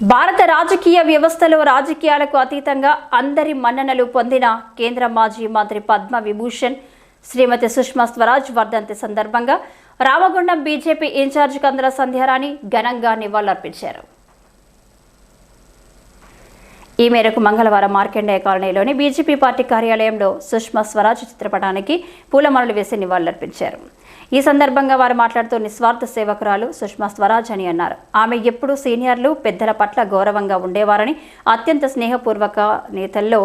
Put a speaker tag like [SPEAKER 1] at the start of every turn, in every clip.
[SPEAKER 1] భారత రాజకీయ వ్యవస్థలో రాజకీయాలకు అతీతంగా అందరి మన్ననలు పొందిన కేంద్ర మాజీ మంత్రి పద్మ విభూషణ్ శ్రీమతి సుష్మా స్వరాజ్ వర్ధంతి సందర్భంగా రామగుండం బీజేపీ ఇన్ఛార్జ్ కందల సంధ్యారాణి ఘనంగా నివాళులర్పించారు. ఈ మేరకు మంగళవారం మార్కెండేయ కాలనీలోని బీజేపీ పార్టీ కార్యాలయంలో సుష్మా స్వరాజ్ చిత్రపటానికి పూలమాలలు వేసి నివాళులర్పించారు. ఈ సందర్భంగా వారు మాట్లాడుతూ నిస్వార్థ సేవకురాలు సుష్మా స్వరాజ్ అని అన్నారు. ఆమె ఎప్పుడూ సీనియర్లు పెద్దల పట్ల గౌరవంగా ఉండేవారని అత్యంత స్నేహపూర్వక నేతల్లో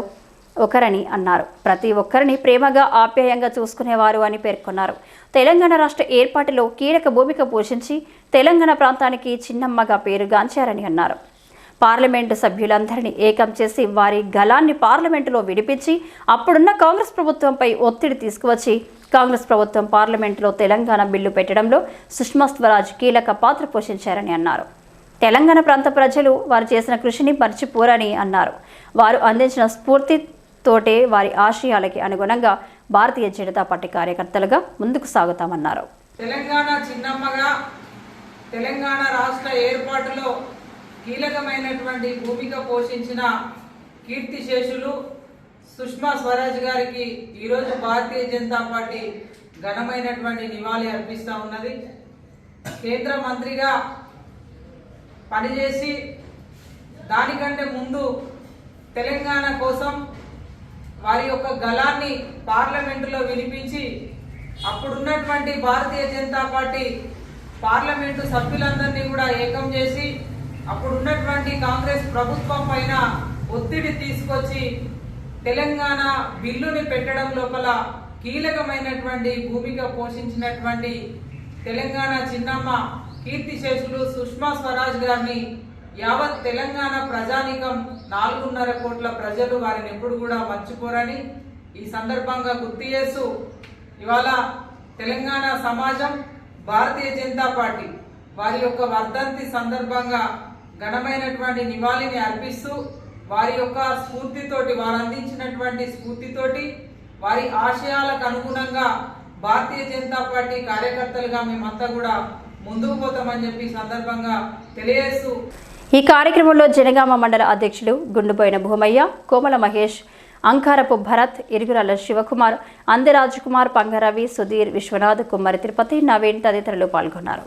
[SPEAKER 1] ఒకరని అన్నారు. ప్రతి ఒక్కరిని ప్రేమగా ఆప్యాయంగా చూసుకునేవారు అని పేర్కొన్నారు. తెలంగాణ రాష్ట్ర ఏర్పాటులో కీలక భూమిక పోషించి తెలంగాణ ప్రాంతానికి చిన్నమ్మగా పేరుగాంచారని అన్నారు. పార్లమెంటు సభ్యులందరినీ ఏకం చేసి వారి గలాన్ని పార్లమెంటులో విడిపించి అప్పుడున్న కాంగ్రెస్ ప్రభుత్వంపై ఒత్తిడి తీసుకువచ్చి కాంగ్రెస్ ప్రభుత్వం పార్లమెంటులో తెలంగాణ బిల్లు పెట్టడంలో సుష్మా స్వరాజ్ కీలక పాత్ర పోషించారని అన్నారు. తెలంగాణ ప్రాంత ప్రజలు వారు చేసిన కృషిని మర్చిపోరని అన్నారు. వారు అందించిన స్ఫూర్తితోటే వారి ఆశయాలకి అనుగుణంగా భారతీయ జనతా పార్టీ కార్యకర్తలుగా ముందుకు సాగుతామన్నారు.
[SPEAKER 2] తెలంగాణ చిన్నమ్మగా తెలంగాణ రాష్ట్ర ఏర్పాటులో కీలకమైనటువంటి భూమిక పోషించిన కీర్తిశేషులు సుష్మా స్వరాజ్ గారికి ఈరోజు భారతీయ జనతా పార్టీ ఘనమైనటువంటి నివాళి అర్పిస్తూ ఉన్నది. కేంద్ర మంత్రిగా పనిచేసి దానికంటే ముందు తెలంగాణ కోసం వారి యొక్క గళాన్ని పార్లమెంటులో వినిపించి అప్పుడున్నటువంటి భారతీయ జనతా పార్టీ పార్లమెంటు సభ్యులందరినీ కూడా ఏకం చేసి అప్పుడున్నటువంటి కాంగ్రెస్ ప్రభుత్వం పైన ఒత్తిడి తీసుకొచ్చి తెలంగాణ బిల్లుని పెట్టడం లోపల కీలకమైనటువంటి భూమిక పోషించినటువంటి తెలంగాణ చిన్నమ్మ కీర్తిశేషులు సుష్మా స్వరాజ్ గారిని యావత్ తెలంగాణ ప్రజానికం నాలుగున్నర కోట్ల ప్రజలు వారిని ఎప్పుడు కూడా మర్చిపోరని ఈ సందర్భంగా గుర్తు చేస్తూ ఇవాళ తెలంగాణ సమాజం భారతీయ జనతా పార్టీ వారి యొక్క వర్ధంతి సందర్భంగా ఘనమైనటువంటి నివాళిని అర్పిస్తూ వారి యొక్క స్ఫూర్తితోటి వారు అందించినటువంటి స్ఫూర్తితోటి వారి ఆశయాలకు అనుగుణంగా భారతీయ జనతా పార్టీ కార్యకర్తలుగా మేమంతా కూడా ముందుకు పోతామని చెప్పి సందర్భంగా తెలియజేస్తూ
[SPEAKER 1] ఈ కార్యక్రమంలో జనగామ మండల అధ్యక్షులు గుండుపోయిన భూమయ్య కోమల మహేష్ అంకారపు భరత్ ఇరుగురాల శివకుమార్ అందరాజ్ కుమార్ పంగరవి సుధీర్ విశ్వనాథ్ కుమ్మరి తిరుపతి నవీన్ తదితరులు పాల్గొన్నారు.